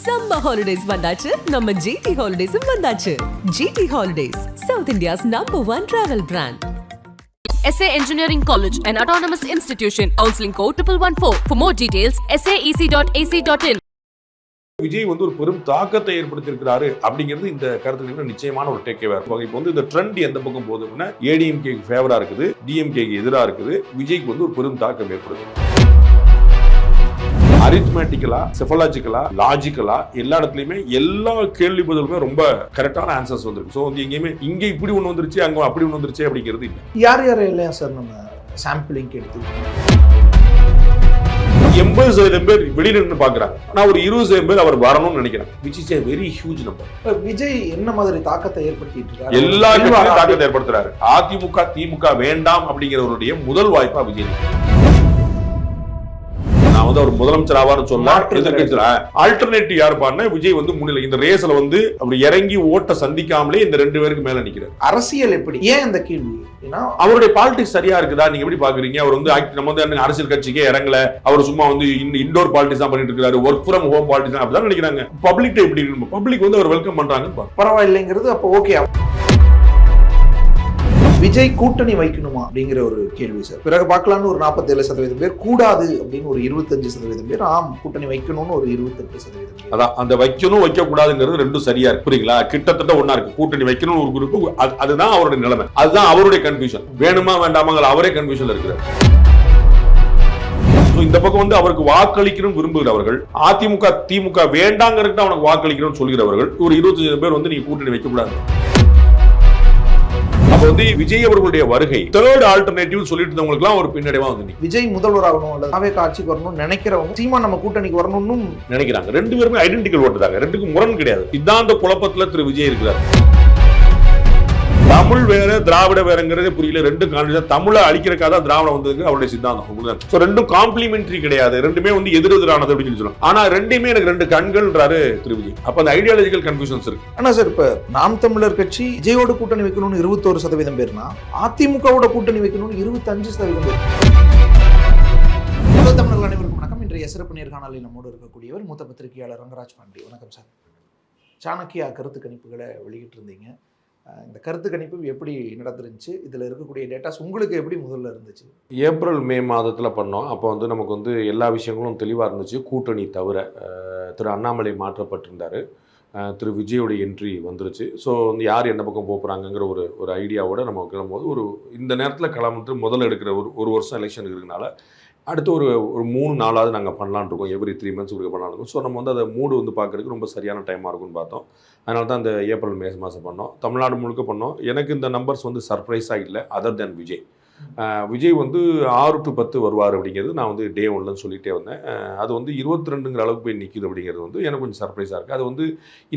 Summer holidays வந்தாச்சு நம்ம GT ஹாலிடேஸும் வந்தாச்சு GT holidays South India's number one travel brand SA Engineering College, an autonomous institution. Counseling code 1114. For more details, saec.ac.in. Vijay வந்து ஒரு பெரும் தாக்கத்தை ஏற்படுத்தியிருக்கிறாரு அப்படிங்கிறது இந்த கருத்துக்கு நிச்சயமான ஒரு டேக்கேவா இருக்கும் இப்போ வந்து இந்த ட்ரெண்ட் எந்த பக்கம் போகுது அப்படின்னா ஏடிஎம்கேக்கு ஃபேவரா இருக்குது டிஎம்கேக்கு எதிராக இருக்குது விஜய்க்கு வந்து ஒரு பெரும் தாக்கம் ஏற்படுது அரித்மேட்டிக்கலா செஃபலாஜிக்கலா லாஜிக்கலா எல்லா இடத்துலயுமே எல்லா கேள்வி பதிலுமே ரொம்ப கரெக்டான ஆன்சர்ஸ் வந்திருக்கு. ஸோ வந்து எங்கேயுமே இங்க இப்படி ஒன்று வந்துருச்சு அங்க அப்படி ஒன்று வந்துருச்சு அப்படிங்கிறது இல்லை. யார் யார் இல்லையா சார் நம்ம சாம்பிளிங் எடுத்து? எண்பது சதவீதம் பேர் வெளியில நின்று பாக்குறாங்க. நான் ஒரு இருபது சதவீதம் பேர் அவர் வரணும்னு நினைக்கிறேன் which is a very huge number Vijay என்ன மாதிரி தாக்கத்தை ஏற்படுத்திட்டு இருக்காரு? எல்லா கட்சியும் தாக்கத்தை ஏற்படுத்துறாரு. அதிமுக திமுக வேண்டாம் அப்படிங்கிறவருடைய முதல் வாய்ப்பா விஜய். வந்து அவர் முதலமைச்சர் ஆவார்னு சொன்னா மாற்று எதிர்கட்சியில ஆல்டர்னேட்டிவ் யாருப்பான்னு விஜய் வந்து முன்னிலை இந்த ரேஸ்ல வந்து அப்படி இறங்கி ஓட்ட சந்திக்காமலே இந்த ரெண்டு பேருக்கு மேல நிக்கிறார். அரசியல் எப்படி? ஏன் இந்த கேள்வி? ஏன்னா அவருடைய பாலிடிக்ஸ் சரியா இருக்குதா? நீங்க எப்படி பாக்குறீங்க? அவர் வந்து நம்ம வந்து அரசியல் கட்சிக்கே இறங்கல. அவர் சும்மா வந்து இண்டோர் பாலிடிக்ஸ் தான் பண்ணிட்டு இருக்காரு. ஒர்க் ஃப்ரம் ஹோம் பாலிடிக்ஸ் அப்படிதான் நினைக்கிறாங்க. பப்ளிக் எப்படி பப்ளிக் வந்து அவர் வெல்கம் பண்றாங்க பரவாயில்லைங்கிறது அப்போ ஓகே விஜய் கூட்டணி வைக்கணுமா அப்படிங்கிற ஒரு கேள்வி சார் பிறகு பார்க்கலாம்னு ஒரு 47% சதவீதம் பேர் கூடாது அப்படின்னு ஒரு இருபத்தஞ்சு சதவீதம் பேர் ஆம் கூட்டணி வைக்கணும்னு ஒரு இருபத்தெட்டு சதவீதம் அதான் அந்த வைக்கணும் வைக்க கூடாதுங்கிறது ரெண்டும் சரியா இருக்கு. புரியுங்களா கிட்டத்தட்ட ஒண்ணா இருக்கு. கூட்டணி வைக்கணும் ஒரு குரூப் அதுதான் அவருடைய நிலைமை. அதுதான் அவருடைய கன்ஃபியூஷன் வேணுமா வேண்டாமாங்கிற அவரே கன்ஃபியூஷன்ல இருக்கிறார். இந்த பக்கம் வந்து அவருக்கு வாக்களிக்கணும் விரும்புகிறவர்கள் அதிமுக திமுக வேண்டாங்கிறது அவனுக்கு வாக்களிக்கணும்னு சொல்கிறவர்கள் ஒரு இருபத்தஞ்சு பேர் வந்து நீங்க கூட்டணி வைக்க கூடாது அப்ப வந்து விஜய் அவர்களுடைய வருகை தேர்ட் ஆல்டர்னேட்டிவ் சொல்லிட்டு இருந்தவங்களுக்குலாம் ஒரு பின்னடைவா வந்து. விஜய் முதல்வர் ஆகணும் அல்லது அவை ஆட்சிக்கு வரணும்னு நினைக்கிறவங்க சீமா நம்ம கூட்டணிக்கு வரணும்னு நினைக்கிறாங்க. ரெண்டு பேருமே ஐடென்டிக்கல் ஓட்டு தாங்க ரெண்டுக்கும் முரண் கிடையாது. சித்தாந்த குழப்பத்துல திரு விஜய் இருக்கிறார். தமிழ் வேற திராவிட வேறங்கிறதே புரியல. ரெண்டும் கான்ஃபிடன்ஸ் தமிழை அழிக்கிறக்காக தான் திராவிடம் வந்ததுக்கு அவருடைய சித்தாந்தம். ஸோ ரெண்டும் காம்ப்ளிமெண்ட்ரி கிடையாது. ரெண்டுமே வந்து எதிர் எதிரானது அப்படின்னு சொல்லி சொல்லுவாங்க ஆனா ரெண்டுமே எனக்கு ரெண்டு கண்கள்ன்றாரு திரு விஜய் அப்ப அந்த ஐடியாலஜிக்கல் கன்ஃபியூஷன்ஸ் இருக்கு. ஆனா சார் இப்ப நாம் தமிழர் கட்சி விஜயோட கூட்டணி வைக்கணும்னு இருபத்தோரு சதவீதம் பேர்னா அதிமுகவோட கூட்டணி வைக்கணும்னு இருபத்தஞ்சு சதவீதம் பேர். தமிழர்கள் அனைவருக்கும் வணக்கம். இன்றைய சிறப்பு நேர்காணலில் நம்மோடு இருக்கக்கூடியவர் மூத்த பத்திரிகையாளர் ரங்கராஜ் பாண்டி. வணக்கம் சார். சாணக்கியா கருத்து கணிப்புகளை வெளியிட்டிருந்தீங்க. இந்த கருத்து கணிப்பு எப்படி நடந்துருந்துச்சு? இதில் இருக்கக்கூடிய டேட்டாஸ் உங்களுக்கு எப்படி முதல்ல இருந்துச்சு? ஏப்ரல் மே மாதத்தில் பண்ணோம். அப்போ வந்து நமக்கு வந்து எல்லா விஷயங்களும் தெளிவாக இருந்துச்சு. கூட்டணி தவிர திரு அண்ணாமலை மாற்றப்பட்டிருந்தார். திரு விஜயோட என்ட்ரி வந்துருச்சு. ஸோ வந்து யார் எந்த பக்கம் போகிறாங்கங்கிற ஒரு ஒரு ஐடியாவோட நம்ம கிளம்பும்போது ஒரு இந்த நேரத்தில் கிளம்பிட்டு முதல்ல எடுக்கிற ஒரு ஒரு வருஷம் எலெக்ஷன் இருக்கிறதுனால அடுத்து ஒரு ஒரு மூணு நாளாவது நாங்கள் பண்ணலான் இருக்கோம். எவ்ரி த்ரீ மந்த்ஸ் உங்களுக்கு பண்ணலான்னு இருக்கோம். ஸோ நம்ம வந்து அதை மூடு வந்து பார்க்குறதுக்கு ரொம்ப சரியான டைமாக இருக்கும்னு பார்த்தோம். அதனால தான் அந்த ஏப்ரல் மே மாதம் பண்ணோம். தமிழ்நாடு முழுக்க பண்ணோம். எனக்கு இந்த நம்பர்ஸ் வந்து சர்ப்ரைஸாக இல்லை அதர் தென் விஜய். விஜய் வந்து ஆறு டு பத்து வருவார் அப்படிங்கிறது நான் வந்து டே ஒன்லன்னு சொல்லிகிட்டே வந்தேன். அது வந்து இருபத்தி ரெண்டுங்கிற அளவுக்கு போய் நிற்கிது அப்படிங்கிறது வந்து எனக்கு கொஞ்சம் சர்ப்ரைஸாக இருக்குது அது வந்து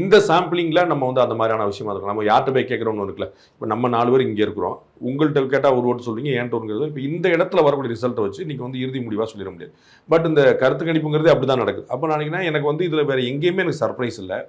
இந்த சாம்பிளிங்கில் நம்ம வந்து அந்த மாதிரியான விஷயமா இருக்கும் நம்ம யார்கிட்ட போய் கேட்குறோம்னு இருக்குல்ல இப்போ நம்ம நாலு பேர் இங்கே இருக்கிறோம். உங்கள்கிட்ட கேட்டால் ஒரு ஓட்டு சொல்லுவீங்க ஏன்ட்டு ஒருங்கிறது இப்போ இந்த இடத்துல வரக்கூடிய ரிசல்ட்டை வச்சு நீங்கள் வந்து இறுதி முடிவாக சொல்லிட முடியாது. பட் இந்த கருத்து கணிப்புங்கிறது அப்படி தான் நடக்குது. அப்போ நினைக்கிறேன் எனக்கு வந்து இதில் வேறு எங்கேயுமே எனக்கு சர்ப்ரைஸ் இல்லை.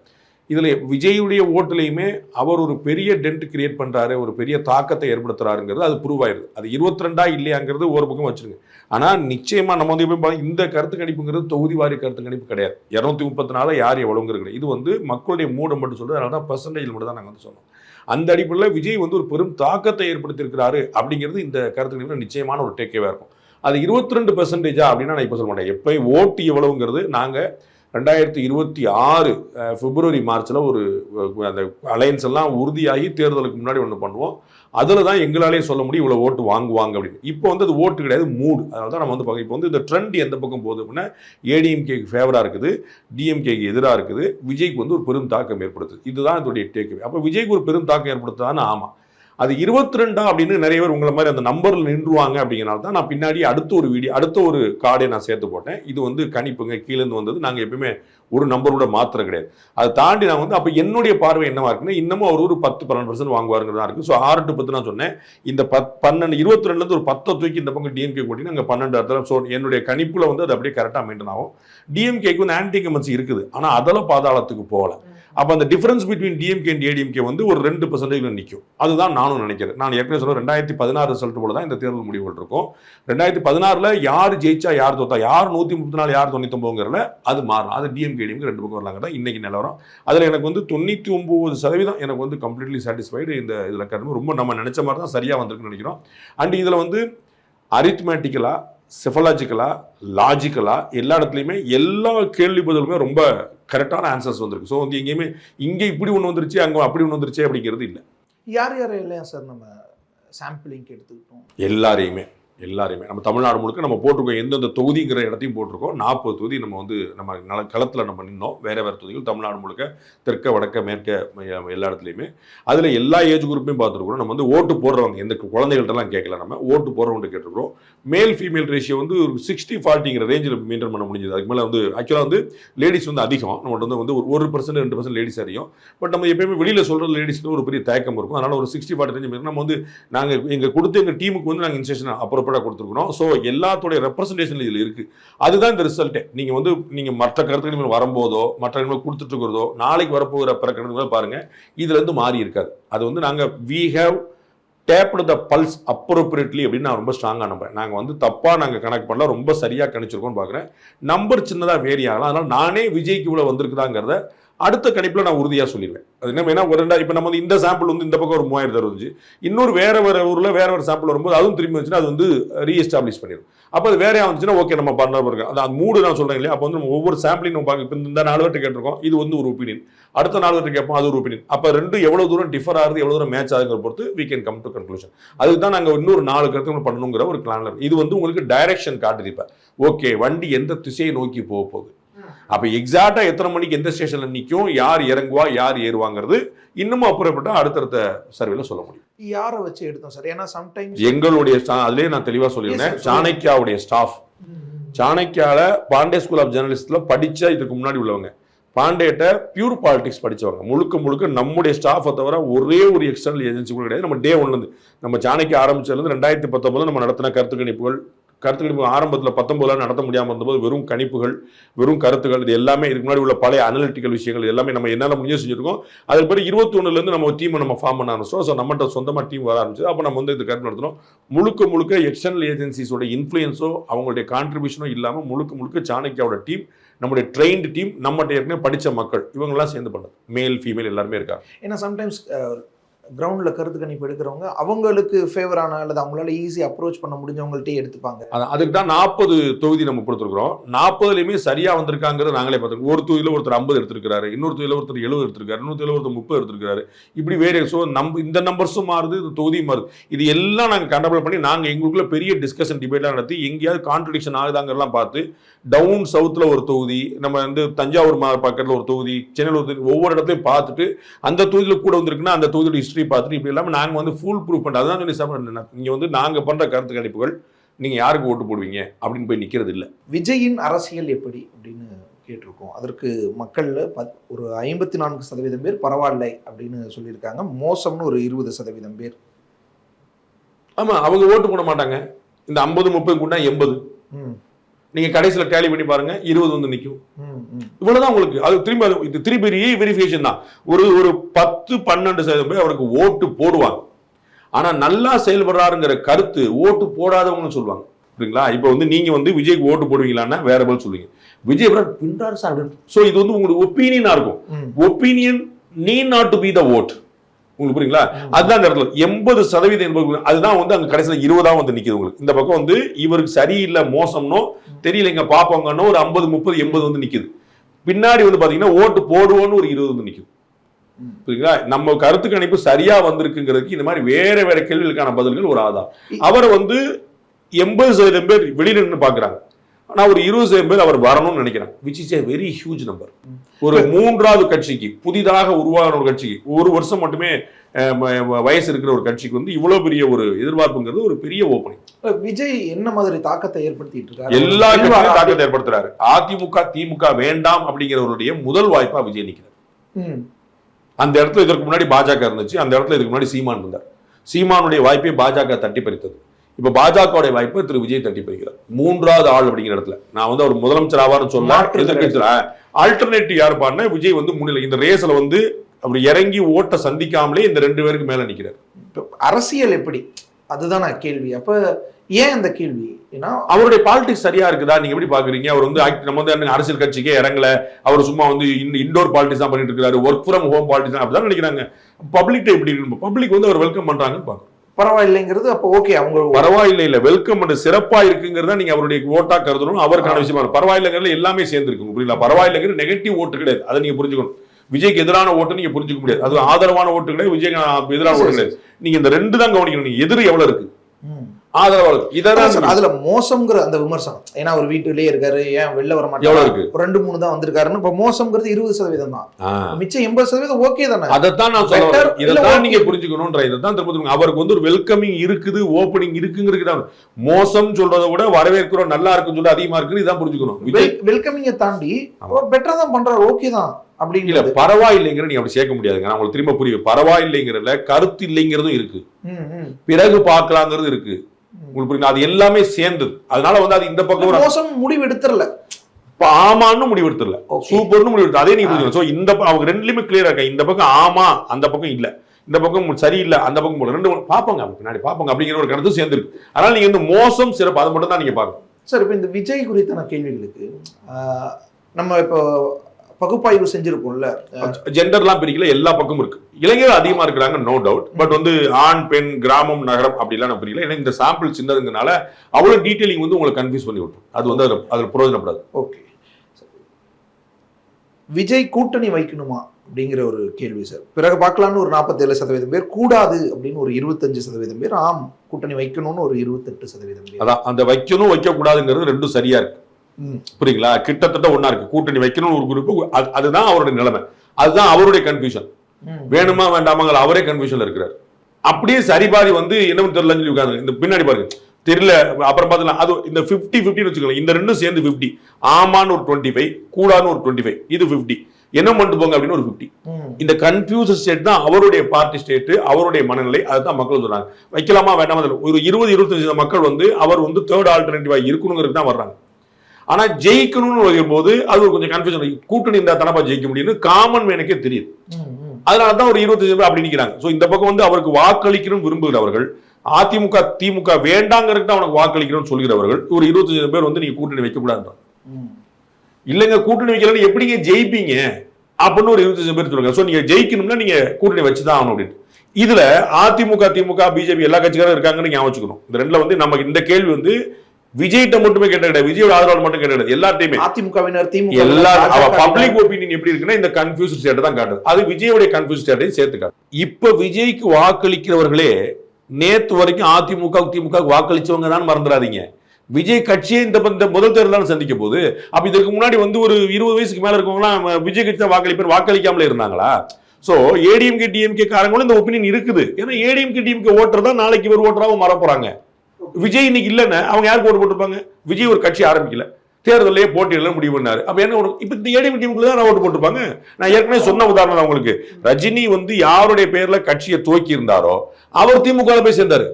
இதில் விஜயுடைய ஓட்டுலையுமே அவர் ஒரு பெரிய டென்ட் கிரியேட் பண்ணுறாரு ஒரு பெரிய தாக்கத்தை ஏற்படுத்துறாருங்கிறது அது ப்ரூவ் ஆயிடுது அது இருபத்தி ரெண்டா இல்லையாங்கிறது ஒரு பக்கம் வச்சுருங்க. ஆனால் நிச்சயமாக நம்ம வந்து எப்படி இந்த கருத்து கணிப்புங்கிறது தொகுதி வாரி கருத்து கணிப்பு கிடையாது. இரநூத்தி முப்பத்தி நாலு யார் எவ்வளோங்கிறது கிடையாது. இது வந்து மக்களுடைய மூடம் மட்டும் சொல்லுது அதனால தான் பர்சன்டேஜ் மட்டும் தான் நாங்கள் வந்து சொன்னோம். அந்த அடிப்படையில் விஜய் வந்து ஒரு பெரும் தாக்கத்தை ஏற்படுத்தியிருக்கிறாரு அப்படிங்கிறது இந்த கருத்து கணிப்பு நிச்சயமான ஒரு டேக்கேவாக இருக்கும். அது இருபத்தி ரெண்டு பெர்சன்டேஜா அப்படின்னா நான் இப்போ சொல்ல மாட்டேன். எப்போ ஓட்டு எவ்வளவுங்கிறது நாங்கள் ரெண்டாயிரத்தி இருபத்தி ஆறு பிப்ரவரி மார்ச்சில் ஒரு அந்த அலையன்ஸ் எல்லாம் உறுதியாகி தேர்தலுக்கு முன்னாடி ஒன்று பண்ணுவோம். அதில் தான் எங்களாலே சொல்ல முடியும் இவ்வளோ ஓட்டு வாங்குவாங்க அப்படின்னு. இப்போ வந்து அது ஓட்டு கிடையாது மூடு. அதனால தான் நம்ம வந்து பார்க்க இப்போ வந்து இந்த ட்ரெண்ட் எந்த பக்கம் போகுது அப்படின்னா ஏடிஎம்கேக்கு ஃபேவராக இருக்குது டிஎம்கேக்கு எதிராக இருக்குது விஜய்க்கு வந்து ஒரு பெரும் தாக்கம் ஏற்படுத்துது. இதுதான் இதோடைய டேக்அவே அப்போ விஜய்க்கு ஒரு பெரும் தாக்கம் ஏற்படுத்துதான்னு ஆமாம் அது இருபத்தி ரெண்டா அப்படின்னு நிறைய பேர் உங்களை மாதிரி அந்த நம்பரில் நின்றுவாங்க அப்படிங்கிறனால தான் நான் பின்னாடி அடுத்த ஒரு வீடியோ அடுத்த ஒரு கார்டை நான் சேர்த்து போட்டேன். இது வந்து கணிப்புங்க கீழேருந்து வந்தது. நாங்கள் எப்பயுமே ஒரு நம்பரோட மாத்திரம் கிடையாது. அதை தாண்டி நான் வந்து அப்போ என்னுடைய பார்வை என்னவா இருக்குன்னா இன்னமும் அவர் ஒரு பத்து பன்னெண்டு பர்சன்ட் வாங்குவாருங்கிறதா இருக்குது ஸோ ஆறு டு பத்து நான் சொன்னேன். இந்த பத் பன்னெண்டு இருபத்தி ரெண்டுலேருந்து ஒரு பத்தை தூக்கி இந்த பக்கம் டிஎம்கே கூட்டினா அங்கே பன்னெண்டு இடத்துல ஸோ என்னுடைய கணிப்பில் வந்து அது அப்படியே கரெக்டாக மெயின்டைன் ஆகும். டிஎம்கேக்கு வந்து ஆன்டி கமென்சி இருக்குது. ஆனால் அதில் பாதாளத்துக்கு போகலை. அப்போ அந்த difference between DMK and ADMK வந்து ஒரு ரெண்டு பர்சன்டேஜ் நிற்கும் அதுதான் நானும் நினைக்கிறேன். நான் ஏற்கனவே சொல்ல ரெண்டாயிரத்தி பதினாறு ரிசல்ட் போல தான் இந்த தேர்தல் முடிவுகள் இருக்கும். ரெண்டாயிரத்தி பதினாறில் யார் ஜெயிச்சா யார் தோத்தா யார் நூற்றி முப்பத்தி நாலு யார் தொண்ணூத்தொம்பதுங்கிறல அது மாறும் அது டிஎம்கே ஏடிஎம்கே ரெண்டு பக்கம் வரலாங்க. தான் இன்னைக்கு நிலவரம் அதில் எனக்கு வந்து தொண்ணூற்றி ஒம்பது சதவீதம் எனக்கு வந்து கம்ப்ளீட்லி சாட்டிஸ்ஃபைடு இந்த இதில் கரும்பு ரொம்ப நம்ம நினச்ச மாதிரி தான் சரியாக வந்திருக்குன்னு நினைக்கிறோம். அண்ட் இதில் வந்து அரித்மேட்டிக்கலாக செஃபலாஜிக்கலாக லாஜிக்கலாக எல்லா இடத்துலையுமே எல்லா கேள்வி பதிலுமே ரொம்ப கரெக்டான ஆன்சர்ஸ் வந்திருக்கு. ஸோ வந்து எங்கேயுமே இங்கே இப்படி ஒன்று வந்துருச்சு அங்கே அப்படி ஒன்று வந்துருச்சு அப்படிங்கிறது இல்லை. யார் யார் இல்லையா சார் நம்ம சாம்பிளிங் எடுத்துக்கிட்டோம்? எல்லாரையுமே. எல்லாரையுமே. நம்ம தமிழ்நாடு முழுக்க நம்ம போட்டிருக்கோம். எந்தெந்த தொகுதிங்கிற இடத்தையும் போட்டிருக்கோம். நாற்பது தொகுதி நம்ம வந்து நம்ம நல களத்தில் நம்ம நின்னோம். வேறு வேறு தொகுதிகள் தமிழ்நாடு முழுக்க தெற்க வடக்க மேற்க எல்லா இடத்துலையுமே. அதில் எல்லா ஏஜ் குரூப்பையும் பார்த்துருக்குறோம். நம்ம வந்து ஓட்டு போடுறவங்க எந்த குழந்தைகள்ட்டலாம் கேட்கல நம்ம ஓட்டு போடுறவங்க கேட்டிருக்கிறோம். மேல் ஃபீமேல் ரேஷியோ வந்து ஒரு சிக்ஸ்டி ஃபார்ட்டிங்கிற ரேஞ்சில் மெயின்டைன் பண்ண முடிஞ்சது. அதுக்கு மேலே வந்து ஆக்சுவலாக வந்து லேடிஸ் வந்து அதிகம். நம்மகிட்ட வந்து வந்து ஒரு ஒரு பர்சன்ட் ரெண்டு பர்சன்ட் லேடிஸ் அறியும் பட் நம்ம எப்பயுமே வெளியில் சொல்கிற லேடிஸ்க்கு ஒரு பெரிய தயக்கம் இருக்கும். அதனால் ஒரு சிக்ஸ்டி ஃபார்ட்டி ரேஞ்ச் நம்ம வந்து நாங்கள் எங்கள் கொடுத்து எங்கள் டீமுக்கு வந்து நாங்கள் இன்ஸ்ட்ரக்ஷன் அப்புறப்பட கொடுத்துருக்கணும். ஸோ எல்லாத்துடைய ரெப்ரஸன்டேஷன் இதில் இருக்குது அதுதான் இந்த ரிசல்ட்டே நீங்கள் வந்து நீங்கள் மற்ற கருத்துக்கள் வரும்போதோ மற்ற இடங்களுக்கு கொடுத்துட்டு இருக்கிறதோ நாளைக்கு வரப்போகிற பிற கருத்துக்களை பாருங்கள் இதுலேருந்து மாறி இருக்காது. அது வந்து நாங்கள் we have tapped the pulse appropriately அப்படின்னு நான் ரொம்ப ஸ்ட்ராங்காக நம்புறேன். நாங்கள் வந்து தப்பாக நாங்கள் கணக்கு பண்ணல ரொம்ப சரியாக கணிச்சிருக்கோம்னு பார்க்குறேன் நம்பர் சின்னதாக வேரி ஆகலாம். அதனால் நானே விஜய்க்கு இவ்வளோ வந்திருக்குதாங்கிறத அடுத்த கணிப்பில் நான் உறுதியாக சொல்லிடுவேன். அது என்ன ஏன்னா ஒரு ரெண்டா இப்போ நம்ம வந்து இந்த சாம்பிள் வந்து இந்த பக்கம் ஒரு மூவாயிரத்து அறுபது இன்னொரு வேற வேற ஊரில் வேற வேற சாம்பிள் வரும்போது அதுவும் திரும்பி வந்துச்சுன்னா அது வந்து ரீஎஸ்டாப்ளிஷ் பண்ணிடும். அப்போ அது வேறையாக வந்துச்சுன்னா ஓகே நம்ம பண்ண இருக்கு அது அந்த மூடு நான் சொல்கிறேன் இல்லையா? அப்போ வந்து நம்ம ஒவ்வொரு சாம்பிளையும் நம்ம பார்க்க இப்போ இந்த நாலு பேர்ட்ட கேட்டிருக்கோம். இது வந்து ஒரு ஒப்பீனியன் அடுத்த நாலு பேர்ட்ட கேட்போம் அது ஒரு ஒப்பீனியன் அப்போ ரெண்டு எவ்வளோ தூரம் டிஃபர் ஆகுது எவ்வளோ தூரம் மேட்ச் ஆகுங்கிற பொறுத்து we can come to conclusion அதுக்கு தான் நாங்கள் இன்னொரு நாலு கருத்து பண்ணணுங்கிற ஒரு பிளான் இது வந்து உங்களுக்கு டைரக்ஷன் காட்டுது இப்போ. ஓகே வண்டி எந்த திசையை நோக்கி போக போகுது? அப்போ எக்ஸாக்டா எத்தனை மணிக்கு எந்த ஸ்டேஷன்ல நிற்கும் யார் இறங்குவா யார் ஏறுவாங்கிறது இன்னமும் அப்புறப்பட்ட அடுத்தடுத்த சர்வேல சொல்ல முடியும். யாரை வச்சு எடுத்தோம் சார் ஏன்னா சம்டைம்ஸ் எங்களுடைய அதுலயே நான் தெளிவா சொல்லியிருந்தேன். சாணக்கியாவுடைய ஸ்டாஃப் சாணக்கியால பாண்டே ஸ்கூல் ஆஃப் ஜேர்னலிஸ்ட்ல படிச்ச இதுக்கு முன்னாடி உள்ளவங்க. பாண்டேட்ட பியூர் பாலிடிக்ஸ் படிச்சவங்க. முழுக்க முழுக்க நம்முடைய ஸ்டாஃபை தவிர ஒரே ஒரு எக்ஸ்டர்னல் ஏஜென்சி கூட கிடையாது. நம்ம டே ஒன்லேருந்து நம்ம சாணக்கிய ஆரம்பிச்சதுலேருந்து ரெண்டாயிரத்தி பத்தொன்பதுல நம்ம நடத்தின கருத்து கணிப்புகள் கருத்து கணிப்பு ஆரம்பத்தில் பத்தொன்பதுல நடத்த முடியாமல் இருந்தபோது வெறும் கணிப்புகள் வெறும் கருத்துகள் இது எல்லாமே இதுக்கு முன்னாடி உள்ள பழைய அனலிட்டிக்கல் விஷயங்கள் எல்லாமே நம்ம என்னால் முடிஞ்சு செஞ்சுருக்கோம். அதுக்கு பிறகு இருபத்தொன்னுலேருந்து நம்ம டீமை நம்ம ஃபார்ம் பண்ண ஆரம்பிச்சோம் ஸோ நம்மகிட்ட சொந்தமாக டீம் வர ஆரம்பிச்சது. அப்போ நம்ம வந்து இது கருத்து நடத்தினோம். முழுக்க முழுக்க எக்ஸ்டர்னல் ஏஜென்சிஸோட இன்ஃப்ளூயன்ஸோ அவங்களுடைய கான்ட்ரிபியூஷனோ இல்லாமல் முழுக்க முழுக்க சாணக்கியாவோட டீம் நம்முடைய ட்ரெயின்டு டீம் நம்மகிட்ட ஏற்கனவே படித்த மக்கள் இவங்கெல்லாம் சேர்ந்து பண்ணது. மேல் ஃபீமேல் எல்லாருமே இருக்காங்க. ஏன்னா சம்டைம்ஸ் கிரவுண்டில் கருத்து கணிப்பு எடுக்கிறவங்க அவங்களுக்கு ஃபேவரான அல்லது அவங்களால ஈஸி அப்ரோச் பண்ண முடிஞ்சவங்கள்ட்டே எடுத்துப்பாங்க. அதுக்கு தான் நாற்பது தொகுதி நம்ம கொடுத்துருக்குறோம். நாற்பதுலையுமே சரியாக வந்திருக்காங்கிறத நாங்களே பார்த்துருக்கோம். ஒரு தொகுதியில் ஒருத்தர் ஐம்பது எடுத்திருக்கிறாரு இன்னொரு தொகுதியில் ஒருத்தர் எழுபது எடுத்திருக்காரு இன்னொரு தொகுதியில் ஒருத்தர் முப்பது எடுத்திருக்காரு இப்படி வேறு ஸோ நம் இந்த நம்பர்ஸும் மாறுது இந்த தொகுதியும் மாறுது. இது எல்லாம் நாங்கள் கண்டபிள் பண்ணி நாங்கள் எங்களுக்குள்ள பெரிய டிஸ்கஷன் டிபேட்லாம் நடத்தி எங்கேயாவது கான்ட்ரடிக்ஷன் ஆகுதாங்கிறலாம் பார்த்து டவுன் சவுத்தில் ஒரு தொகுதி நம்ம வந்து தஞ்சாவூர் மா பக்கத்தில் ஒரு தொகுதி சென்னையில் ஒரு தொகுதி ஒவ்வொரு இடத்துலையும் பார்த்துட்டு அந்த தொகுதியில் கூட வந்திருக்குன்னா அந்த தொகுதியோட ஹிஸ்ட்ரி பார்த்துட்டு இப்படி இல்லாமல் நாங்கள் வந்து ஃபுல் ப்ரூஃப் பண்ணி அதுதான் சொல்லி சாப்பிட்றேன் இங்கே வந்து நாங்கள் பண்ணுற கருத்து கணிப்புகள் நீங்கள் யாருக்கு ஓட்டு போடுவீங்க அப்படின்னு போய் நிற்கிறது இல்லை. விஜயின் அரசியல் எப்படி அப்படின்னு கேட்டிருக்கோம். அதற்கு மக்கள்ல பத் ஒரு ஐம்பத்தி நான்கு சதவீதம் பேர் பரவாயில்லை அப்படின்னு சொல்லியிருக்காங்க. மோசம்னு ஒரு இருபது சதவீதம் பேர். ஆமாம் அவங்க ஓட்டு போட மாட்டாங்க. இந்த ஐம்பது முப்பது கூட்டா எண்பது. ம், நீங்கள் கடைசியில் டேலி பண்ணி பாருங்க இருபது வந்து நிற்கும். இவ்வளவுதான் உங்களுக்கு. அது திரும்பி இது திரும்பி ரீவெரிஃபிகேஷன் தான். ஒரு ஒரு பத்து பன்னெண்டு சதவீதம் பேர் அவருக்கு ஓட்டு போடுவாங்க. ஆனா நல்லா செயல்படுறாருங்கிற கருத்து ஓட்டு போடாதவங்கன்னு சொல்லுவாங்க. புரியுங்களா இப்போ வந்து நீங்க வந்து விஜய்க்கு ஓட்டு போடுவீங்களான்னா வேற பதில் சொல்லுவீங்க விஜய் பின்றாரு சார் ஸோ இது வந்து உங்களுக்கு ஒப்பீனியனா இருக்கும். Opinion need not to be the vote உங்களுக்கு புரியுங்களா? அதுதான் இந்த இடத்துல. எண்பது சதவீதம் என்பது அதுதான் வந்து அங்க கடைசியில் இருபதா வந்து நிக்குது உங்களுக்கு. இந்த பக்கம் வந்து இவருக்கு சரியில்லை மோசம்னோ தெரியல இங்க பாப்போங்கன்னு ஒரு ஐம்பது முப்பது எண்பது வந்து நிக்குது. பின்னாடி வந்து பாத்தீங்கன்னா ஓட்டு போடுவோன்னு ஒரு இருபது வந்து நிக்குது. புரியுங்களா? நம்ம கருத்து கணிப்பு சரியா வந்திருக்குங்கிறதுக்கு இந்த மாதிரி வேற வேற கேள்விகளுக்கான பதில்கள் ஒரு ஆதாரம். அவரை வந்து எண்பது சதவீதம் பேர் வெளியில நின்று பாக்குறாங்க. ஆனா ஒரு இருபது சதவீதம் பேர் அவர் வரணும்னு நினைக்கிறாங்க which is a very huge number ஒரு மூன்றாவது கட்சிக்கு புதிதாக உருவாகின ஒரு கட்சிக்கு ஒரு வருஷம் மட்டுமே வயசு இருக்கிற ஒரு கட்சிக்கு வந்து இவ்வளவு பெரிய ஒரு எதிர்பார்ப்புங்கிறது ஒரு பெரிய ஓப்பனிங் விஜய் என்ன மாதிரி தாக்கத்தை ஏற்படுத்திட்டு இருக்காரு? எல்லா கட்சியும் தாக்கத்தை ஏற்படுத்துறாரு. அதிமுக திமுக வேண்டாம் அப்படிங்கிறவருடைய முதல் வாய்ப்பா விஜய் நிக்கிறார். ம், அந்த இடத்துல இதற்கு முன்னாடி பாஜக இருந்துச்சு அந்த இடத்துல இதுக்கு முன்னாடி சீமான் இருந்தார். சீமானுடைய வாய்ப்பை பாஜக தட்டி பறித்தது இப்ப பாஜகவுடைய வாய்ப்பை திரு விஜய் தட்டி பறிக்கிறார். மூன்றாவது ஆள் அப்படிங்கிற இடத்துல. நான் வந்து அவர் முதலமைச்சர் ஆவார்னு சொல்ல எதிர்கட்சியில் ஆல்டர்னேட்டிவ் யார் பாருன்னா விஜய் வந்து முன்னிலை. இந்த ரேஸ்ல வந்து அவர் இறங்கி ஓட்ட சந்திக்காமலே இந்த ரெண்டு பேருக்கு மேல நிக்கிறார். இப்ப அரசியல் எப்படி? அதுதான் நான் கேள்வி. அப்ப ஏன் அந்த கேள்வி? ஏன்னா அவருடைய பாலிடிக்ஸ் சரியா இருக்குதா? நீங்க எப்படி பாக்குறீங்க? அவர் வந்து நம்ம வந்து அரசியல் கட்சிக்கே இறங்கல. அவர் சும்மா வந்து இண்டோர் பாலிடிக்ஸ் தான் பண்ணிட்டு இருக்காரு ஒர்க் ஃப்ரம் ஹோம் பாலிடிக்ஸ் அப்படிதான் நினைக்கிறாங்க. பப்ளிக் எப்படி இருக்கு பப்ளிக் வந்து அவர் வெல்கம் பண்றாங்கன்னு பாக்குறோம். பரவாயில்லைங்கிறது அப்போ ஓகே அவங்க பரவாயில்லை இல்ல வெல்கம் பண்ண சிறப்பா இருக்குங்கிறத நீங்க அவருடைய ஓட்டா கருதணும் அவருக்கான விஷயமா இருக்கு. பரவாயில்லைங்கிறதுல எல்லாமே சேர்ந்துருக்கு புரியல பரவாயில்லைங்கிற நெகட்டிவ் ஓட்டு கிடையாது அதை நீங்க புரிஞ்சுக்கணும். விஜய்க்கு எதிரான ஓட்டு நீங்க புரிஞ்சுக்க முடியாது. அது ஆதரவான ஓட்டு கிடையாது விஜய்க்கு எதிரான ஓட்டு கிடையாது. நீங்க இந்த ரெண்டு தான் கவனிக்கணும் நீங்க எதிர் எவ்வளவு இருக்கு? ம். ஆதரவா இருக்கு அதான் இதான் அதுல மோசம்ங்கிற அந்த விமர்சனம். ஏன்னா அவர் வீட்டுலயே இருக்காரு ஏன் வெளில வர மாட்டாரு? ஒரு ரெண்டு மூணு தான் வந்திருக்காருன்னு இப்ப மோசம்ங்கிறது இருபது சதவீதம் தான். மிச்சம் எண்பது சதவீதம் ஓகே தானே? அதைத்தான் நான் சொல்ல இதைத்தான் okay. நீங்க புரிஞ்சுக்கணும்ன்ற இதைத்தான் திரும்ப திரும்ப அவருக்கு வந்து ஒரு வெல்கமிங் இருக்குது ஓப்பனிங் இருக்குங்கிறது தான். மோசம் சொல்றதை விட வரவேற்கிறோம் நல்லா இருக்குன்னு சொல்லிட்டு அதிகமா இருக்குன்னு இதான் புரிஞ்சுக்கணும். வெல்கமிங்க தாண்டி பெட்டரா தான் பண்றாரு ஓகே தான் இல்ல அப்படிங்கிறது பரவாயில்லைங்கிற நீங்க அப்படி சேர்க்க முடியாதுங்க. நான் உங்களுக்கு திரும்ப புரியும் பரவாயில்லைங்கிறதுல கருத்து இல்லைங்கிறதும் இருக்கு. பிறகு பார்க்கலாங்கிறது இருக்கு. உங்களுக்கு புரியுது? அது எல்லாமே சேர்ந்தது. அதனால வந்து அது இந்த பக்கம் ஒரு மோசம் முடிவு எடுத்துறல இப்ப ஆமான்னு முடிவெடுத்துடல. Okay. சூப்பர்னு முடிவெடுத்து அதே நீங்க சோ இந்த அவங்க ரெண்டுலயுமே கிளியரா இருக்க? இந்த பக்கம் ஆமா அந்த பக்கம் இல்ல. இந்த பக்கம் சரியில்லை அந்த பக்கம் போல. ரெண்டு பாப்பாங்க அப்ப பின்னாடி பாப்பாங்க. அப்படிங்கிற ஒரு கருத்து சேர்ந்துருக்கு. அதனால நீங்க இந்த மோசம் சிறப்பு அதை மட்டும் தான் நீங்க பார்க்கணும். சார் இப்போ இந்த விஜய் குறித்தான கேள்விகளுக்கு நம்ம இப்போ பகுப்பாய்வு செஞ்சிருக்கோம்ல. ஜெண்டர்லாம் பிரிக்கல எல்லா பக்கமும் இருக்கு. இளைஞர்கள் அதிகமா இருக்கிறாங்க நோ டவுட் பட் வந்து ஆண் பெண் கிராமம் நகரம் அப்படிலாம் நான் பிரிக்கல. ஏன்னா இந்த சாம்பிள் சின்னதுங்கனால அவ்வளவு டீட்டெயிலிங் வந்து உங்களுக்கு கன்ஃபியூஸ் பண்ணி விட்டுரும். அது வந்து அதுல அதுல பிரயோஜனப்படாது. ஓகே விஜய் கூட்டணி வைக்கணுமா அப்படிங்கிற ஒரு கேள்வி சார் பிறகு பார்க்கலாம்னு ஒரு நாற்பத்தேழு சதவீதம் பேர் கூடாது அப்படின்னு ஒரு இருபத்தஞ்சு சதவீதம் பேர் ஆம் கூட்டணி வைக்கணும்னு ஒரு இருபத்தெட்டு சதவீதம் பேர். அதான் அந்த வைக்கணும் வைக்க கூடாதுங்கிறது ரெண்டும் சரியா இருக்கு. புரியுங்களா கிட்டத்தட்ட ஒண்ணா இருக்கு. கூட்டணி வைக்கணும் ஒரு குரூப் அதுதான் அவருடைய நிலைமை. அதுதான் அவருடைய கன்ஃபியூஷன். வேணுமா வேண்டாமாங்கிற அவரே கன்ஃபியூஷன்ல இருக்கிறார். அப்படியே சரிபாதி வந்து என்னன்னு தெரியலன்னு சொல்லி இந்த பின்னாடி பாருங்க. தெரியல அப்புறம் பார்த்தீங்கன்னா அது இந்த ஃபிஃப்டி ஃபிஃப்டின்னு வச்சுக்கோங்க இந்த ரெண்டும் சேர்ந்து ஃபிஃப்டி ஆமான்னு ஒரு டுவெண்ட்டி ஃபைவ் கூடான்னு ஒரு டுவெண்ட்டி ஃபைவ் இது ஃபிஃப்டி என்ன பண்ணிட்டு போங்க அப்படின்னு ஒரு ஃபிஃப்டி. இந்த கன்ஃபியூஸ் ஸ்டேட் தான் அவருடைய பார்ட்டி ஸ்டேட் அவருடைய மனநிலை. அதுதான் மக்கள் சொல்றாங்க. வைக்கலாமா வேண்டாமா. ஒரு இருபது இருபத்தஞ்சு மக்கள் வந்து அவர் வந்து தேர்ட் ஆல்டர்னேட்டிவா இருக்கணுங்கிறது தான் வர்றாங்க. ஆனா ஜெயிக்கணும்னு வரும்போது அது ஒரு கொஞ்சம் கன்ஃபியூஷன் கூட்டணி இருந்தா தானப்பா ஜெயிக்க முடியும்னு காமன் மேனுக்கே தெரியுது ம், ம். அதனால தான் ஒரு இருபத்தஞ்சு பேர் அப்படி நிக்கிறாங்க. சோ இந்த பக்கம் வந்து அவருக்கு வாக்களிக்கணும்னு விரும்புகிறவர்கள் அதிமுக திமுக வேண்டாங்கிறதுக்கு அவனுக்கு வாக்களிக்கணும்னு சொல்கிறவர்கள் ஒரு இருபத்தஞ்சு பேர் வந்து நீங்க கூட்டணி வைக்க கூடாதுன்றாங்க ம். இல்லைங்க கூட்டணி வைக்கலன்னு எப்படிங்க ஜெயிப்பீங்க? அப்படின்னு ஒரு இருபத்தஞ்சு பேர் சொல்லுங்க. சோ நீங்க ஜெயிக்கணும்னா நீங்க கூட்டணி வச்சுதான் ஆகணும் அப்படின்னு. இதுல அதிமுக திமுக பிஜேபி எல்லா கட்சிக்காரும் இருக்காங்கன்னு ஞாபகம் வச்சுக்கணும். இந்த ரெண்டுல வந்து நமக்கு இந்த கேள்வி வந்து விஜய்கிட்ட மட்டுமே கேட்ட கிடையாது விஜயோட ஆதரவாளர் மட்டும் கேட்ட கிடையாது எல்லாத்தையுமே அதிமுகவினர் திமுக எல்லா அவ பப்ளிக் ஒப்பீனியன் எப்படி இருக்குன்னா இந்த கன்ஃபியூஸ் ஸ்டேட் தான் காட்டுது. அது விஜயோட கன்ஃபியூஸ் ஸ்டேட்டையும் சேர்த்து காட்டுது. இப்ப விஜய்க்கு வாக்களிக்கிறவர்களே நேத்து வரைக்கும் அதிமுக திமுக வாக்களிச்சவங்க தான் மறந்துடாதீங்க. விஜய் கட்சியே இந்த இந்த முதல் தேர்தல் சந்திக்க போது அப்ப இதுக்கு முன்னாடி வந்து ஒரு இருபது வயசுக்கு மேல இருக்கவங்களாம் விஜய் கட்சி தான் வாக்களிப்பேன் வாக்களிக்காமலே இருந்தாங்களா? சோ ஏடிஎம்கே டிஎம்கே காரங்களும் இந்த ஒப்பீனியன் இருக்குது. ஏன்னா ஏடிஎம்கே டிஎம்கே ஓட்டர் தான் நாளைக்கு இவர் ஓட்டராகவும் மாற போறாங்க விஜய் இன்னைக்கு இல்லைன்னா அவங்க யாருக்கு ஓட்டு போட்டிருப்பாங்க? விஜய் ஒரு கட்சி ஆரம்பிக்கல. தேர்தலே போட்டியில முடிவு பண்ணாரு. அப்ப என்ன இப்ப இந்த ஏடிஎம் டீமுக்குள்ள தான் ஓட்டு போட்டிருப்பாங்க? நான் ஏற்கனவே சொன்ன உதாரணம் தான் உங்களுக்கு. ரஜினி வந்து யாருடைய பேர்ல கட்சியை துவக்கி இருந்தாரோ அவர் திமுக போய் சேர்ந்தாரு.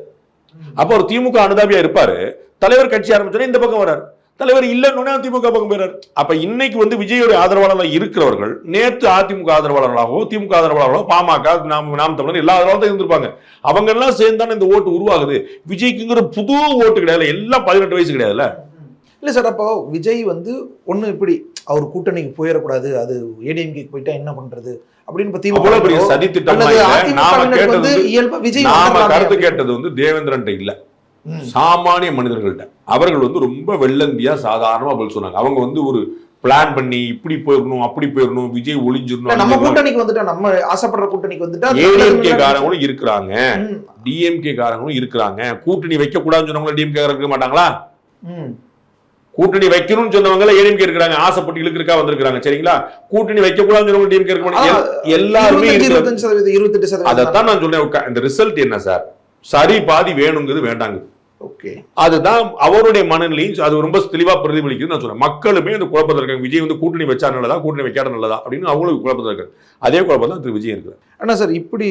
அப்ப அவர் திமுக அனுதாபியா இருப்பாரு. தலைவர் கட்சி ஆரம்பிச்சோன்னே இந்த பக்கம் வராரு தலைவர் இல்லைன்னு திமுக பக்கம் போயிறாரு அப்ப இன்னைக்கு வந்து விஜயோட ஆதரவாளர்களாக இருக்கிறவர்கள் நேத்து அதிமுக ஆதரவாளர்களாகவோ திமுக ஆதரவாளர்களோ பாமக நாம் நாம் தமிழர் எல்லா ஆதரவாளரும் இருந்திருப்பாங்க. அவங்க எல்லாம் சேர்ந்து தானே இந்த ஓட்டு உருவாகுது. விஜய்க்குங்கிற புது ஓட்டு கிடையாது எல்லாம் பதினெட்டு வயசு கிடையாதுல்ல. இல்ல சார் அப்போ விஜய் வந்து ஒண்ணு இப்படி அவர் கூட்டணிக்கு போயிடக்கூடாது அது ஏடிஎம்கேக்கு போயிட்டா என்ன பண்றது? அப்படின்னு அவ்வளவு பெரிய சதி திட்டம். நாம கேட்டது இயல்பா விஜய் நாம கருத்து. கேட்டது வந்து தேவேந்திரன் இல்ல. சாமானிய மனிதர்கள்ட்ட. அவர்கள் வந்து ரொம்ப வெள்ளந்தியா சாதாரணமா பதில் சொன்னாங்க. அவங்க வந்து ஒரு பிளான் பண்ணி இப்படி போயிடணும் அப்படி போயிடணும் விஜய் இல்ல, நம்ம ஒளிஞ்சிடணும் கூட்டணிக்கு வந்துட்டா நம்ம ஆசைப்படுற கூட்டணிக்கு வந்துட்டா ஏடிஎம்கே காரங்களும் இருக்கிறாங்க. டிஎம்கே காரங்களும் இருக்கிறாங்க. கூட்டணி வைக்க கூடாதுன்னு சொன்னவங்க டிஎம்கே இருக்க மாட்டாங்களா. கூட்டணி வைக்கணும்னு சொன்னவங்க ஏடிஎம்கே இருக்கிறாங்க. ஆசைப்பட்டு இழுக்கிறக்கா வந்திருக்காங்க சரிங்களா? கூட்டணி வைக்க கூடாதுன்னு சொன்னவங்க டிஎம்கே இருக்க மாட்டாங்க. எல்லாருமே இருபத்தஞ்சு, சதவீதம் இருபத்தெட்டு சதவீதம் அதைத்தான் நான் சொன்னேன். இந்த ரிசல்ட் என்ன சார் சரி பாதி வேணுங்கிறது வேண்டாங்க. அதுதான் அவருடைய மனநிலையும் அது ரொம்ப தெளிவா பிரதிபலிக்குது நான் சொல்றேன். மக்களுமே அந்த குழப்பத்தில் இருக்காங்க. விஜய் வந்து கூட்டணி வச்சா நல்லதா? கூட்டணி வைக்காத நல்லதா? அப்படின்னு அவங்களுக்கு குழப்பத்தில் இருக்காங்க. அதே குழப்பம் தான் திரு விஜய் இருக்கு. ஆனா சார் இப்படி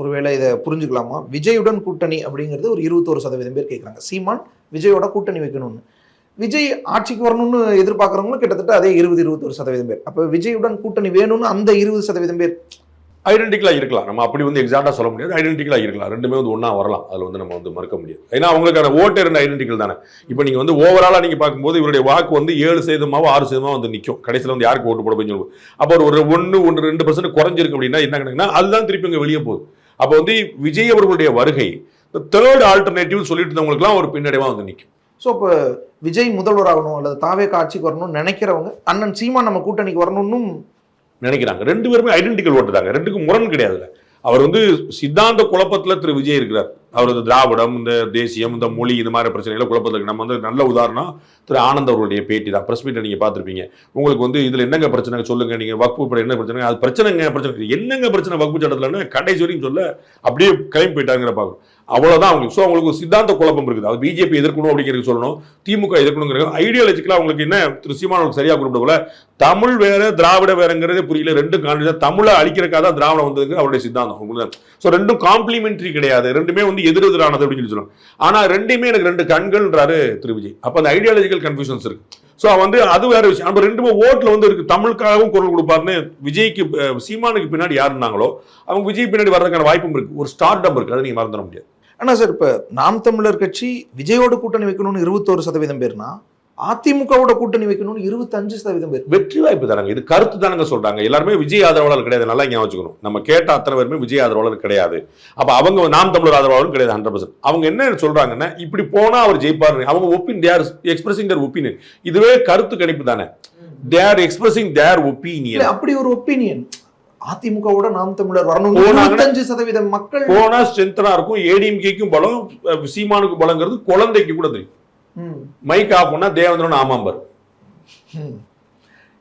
ஒருவேளை இதை புரிஞ்சுக்கலாமா? விஜயுடன் கூட்டணி அப்படிங்கிறது ஒரு இருபத்தோரு சதவீதம் பேர் கேட்குறாங்க சீமான் விஜயோட கூட்டணி வைக்கணும்னு. விஜய் ஆட்சிக்கு வரணும்னு எதிர்பார்க்குறவங்களும் கிட்டத்தட்ட அதே இருபது இருபத்தொரு சதவீதம் பேர். அப்போ விஜயுடன் கூட்டணி வேணும்னு அந்த இருபது சதவீதம் பேர் ஐடென்டிக்கலாக இருக்கலாம். நம்ம அப்படி வந்து எக்ஸாக்டாக சொல்ல முடியாது. ஐடென்டிக்கலாக இருக்கலாம். ரெண்டுமே வந்து ஒன்றா வரலாம். அதில் வந்து நம்ம வந்து மறுக்க முடியாது. ஏன்னா அவங்களுக்கான ஓட்டு ரெண்டு ஐடென்டிக்கல் தானே. இப்போ நீங்கள் வந்து ஓவராலாக நீங்கள் பார்க்கும்போது இவருடைய வாக்கு வந்து ஏழு சதவீதமாவோ ஆறு சதவீதமாக வந்து நிற்கும் கடைசியில் வந்து யாருக்கு ஓட்டு போட போய் சொல்லுவோம். அப்போ ஒரு ஒன்று ஒன்று ரெண்டு பர்சன்ட் குறைஞ்சிருக்கு அப்படின்னா என்ன கணக்குன்னா அதுதான் திருப்பி இங்கே வெளியே போகுது. அப்போ வந்து விஜய் அவர்களுடைய வருகை தேர்ட் ஆல்டர்னேட்டிவ் சொல்லிட்டு இருந்தவங்களுக்குலாம் ஒரு பின்னடைவாக வந்து நிற்கும் ஸோ இப்போ விஜய் முதல்வர் ஆகணும் அல்லது தாவே காட்சிக்கு வரணும்னு நினைக்கிறவங்க அண்ணன் சீமா நம்ம கூட்டணிக்கு வரணும்னு நினைக்கிறாங்க. ரெண்டு பேருமே ஐடென்டிக்கல் ஓட்டு தாங்க. ரெண்டுக்கும் முரண் கிடையாதுல்ல அவர் வந்து சித்தாந்த குழப்பத்துல திரு விஜய் இருக்கிறார். அவர் இந்த திராவிடம் இந்த தேசியம் இந்த மொழி இந்த மாதிரி பிரச்சனைகளை குழப்பத்தில் நம்ம வந்து நல்ல உதாரணம் திரு ஆனந்த் அவர்களுடைய பேட்டி தான். பிரஸ் மீட்டை நீங்கள் பார்த்துருப்பீங்க. உங்களுக்கு வந்து இதில் என்னங்க பிரச்சனை சொல்லுங்கள் நீங்கள் வகுப்பு படம் என்ன பிரச்சனை அது பிரச்சனைங்க பிரச்சனை. என்னங்க பிரச்சனை வக்பு சட்டத்துலன்னு கடைசி வரைக்கும் சொல்ல அப்படியே கிளம்பி போயிட்டாங்கிற பார்க்கணும் அவ்வளோதான் அவங்களுக்கு. ஸோ அவங்களுக்கு சித்தாந்த குழப்பம் இருக்குது. அது பிஜேபி எதிர்க்கணும் அப்படிங்கிறது சொல்லணும். திமுக எதிர்க்கணுங்கிற ஐடியாலஜிக்கலாக அவங்களுக்கு என்ன திரு சீமானவர்கள் சரியாக குறிப்பிடல தமிழ் வேற திராவிட வேறுங்கிறதே புரியல. ரெண்டும் காண்டி தமிழை அழிக்கிறக்காக தான் திராவிடம் வந்ததுங்கிற அவருடைய சித்தாந்தம். ஸோ ரெண்டும் காம்ப்ளிமெண்ட்ரி கிடையாது. ரெண்டுமே வந்து வந்து எதிரெதிரானது அப்படின்னு சொல்லி சொல்லுவாங்க. ஆனால் ரெண்டுமே எனக்கு ரெண்டு கண்கள்ன்றாரு திரு விஜய். அப்ப அந்த ஐடியாலஜிக்கல் கன்ஃபியூஷன்ஸ் இருக்கு. ஸோ வந்து அது வேற விஷயம். நம்ம ரெண்டுமே ஓட்டில் வந்து இருக்கு. தமிழுக்காகவும் குரல் கொடுப்பாருன்னு விஜய்க்கு சீமானுக்கு பின்னாடி யார் இருந்தாங்களோ அவங்க விஜய் பின்னாடி வர்றதுக்கான வாய்ப்பும் இருக்கு. ஒரு ஸ்டார்ட் இருக்கு. அதை நீங்கள் மறந்துட முடியாது. ஆனால் சார் இப்போ நாம் தமிழர் கட்சி விஜயோட கூட்டணி வைக்கணும்னு இருபத்தோரு சதவீதம் பேர்னா அதிமுகவோட கூட்டணி வைக்கணும்னு இருபத்தஞ்சு சதவீதம் பேர். வெற்றி வாய்ப்பு தராங்க இது கருத்து தானங்க சொல்றாங்க. எல்லாருமே விஜய் ஆதரவாளர் கிடையாது. நல்லா ஞாபகம் வச்சுக்கணும். நம்ம கேட்ட அத்தனை பேருமே விஜய் ஆதரவாளர் கிடையாது. அப்ப அவங்க நாம் தமிழர் ஆதரவாளரும் கிடையாது ஹண்ட்ரட் பர்சன்ட் அவங்க என்ன சொல்றாங்கன்னா இப்படி போனா அவர் ஜெயிப்பாரு அவங்க ஒப்பின் தேர் எக்ஸ்பிரசிங் தேர் ஒப்பீனியன் இதுவே கருத்து கணிப்பு தானே. தேர் எக்ஸ்பிரசிங் தேர் ஒப்பீனியன் அப்படி ஒரு ஒப்பீனியன் அதிமுகவோட நாம் தமிழர் வரணும். இருபத்தஞ்சு சதவீதம் மக்கள் போனா ஸ்ட்ரென்த்தனா இருக்கும். ஏடிஎம்கேக்கும் பலம் சீமானுக்கு பலங்கிறது குழந்தைக்கு கூட தெரியும். மைக் ஆஃப் பண்ணா தேவேந்திரன் ஆமாம்பர்.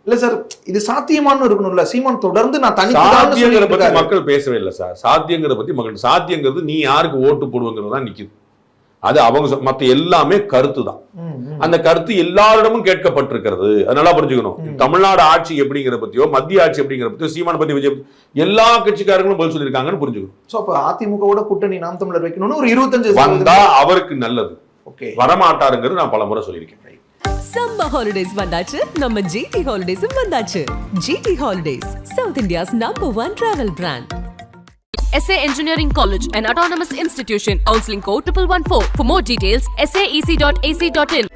இல்ல சார் இது சாத்தியமானு இருக்கணும்ல. சீமான் தொடர்ந்து நான் சாத்தியங்கிறத தனித்து பத்தி மக்கள் பேசவே இல்லை சார். சாத்தியங்கிறத பத்தி மக்கள் சாத்தியங்கிறது நீ யாருக்கு ஓட்டு போடுவங்கிறது தான் நிக்குது. அது அவங்க மத்த எல்லாமே கருத்து தான். அந்த கருத்து எல்லாரிடமும் கேட்கப்பட்டிருக்கிறது. அதனால புரிஞ்சுக்கணும். தமிழ்நாடு ஆட்சி எப்படிங்கிற பத்தியோ மத்திய ஆட்சி அப்படிங்கிற பத்தியோ சீமான பத்தி விஜய் எல்லா கட்சிக்காரங்களும் பதில் சொல்லியிருக்காங்கன்னு புரிஞ்சுக்கணும். சோ அப்ப அதிமுகவோட கூட்டணி நாம் தமிழர் வைக்கணும்னு ஒரு இருபத்தஞ்சு வந்தா அவருக்கு நல்லது. ஓகே வரமாட்டாருங்கிறது நான் பல முறை சொல்லியிருக்கேன் சம்மர் ஹாலிடேஸ் வந்தாச்சு நம்ம ஜிடி ஹாலிடேஸும் வந்தாச்சு GT holidays South India's number one travel brand SA Engineering College, an autonomous institution. Counseling code 1114. For more details, saec.ac.in.